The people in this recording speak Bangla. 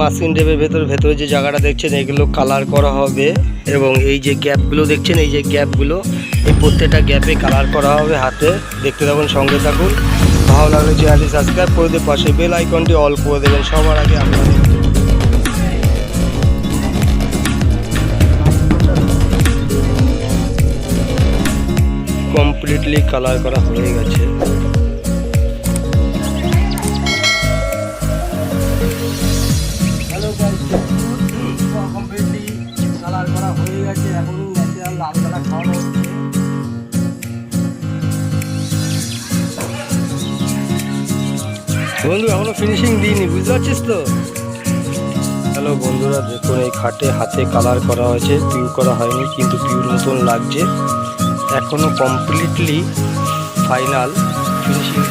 মাসিন টেপের ভেতর, ভেতরে যে জায়গাটা দেখছেন, এগুলো কালার করা হবে। এবং এই যে গ্যাপগুলো দেখছেন, এই যে গ্যাপগুলো এই প্রত্যেকটা গ্যাপে কালার করা হবে হাতে। দেখতে থাকুন, সঙ্গে থাকুন। ভালো লাগলে চ্যানেলটি সাবস্ক্রাইব করে দিয়ে পাশে বেল আইকনটি অল করে দেবেন। সবার আগে আপনাদের কমপ্লিটলি কালার করা হয়ে গেছে। হ্যালো কমপ্লিটলি কালার করা হয়ে গেছে এখন ন্যাচারাল লাল কালার খাওয়ানো হচ্ছে। বন্ধু এখনও ফিনিশিং দিইনি বুঝতে পারছিস তো? হ্যালো বন্ধুরা দেখুন এই খাটে হাতে কালার করা হয়েছে পিউ করা হয়নি কিন্তু পিউর মতন লাগছে। এখনও কমপ্লিটলি ফাইনাল ফিনিশিং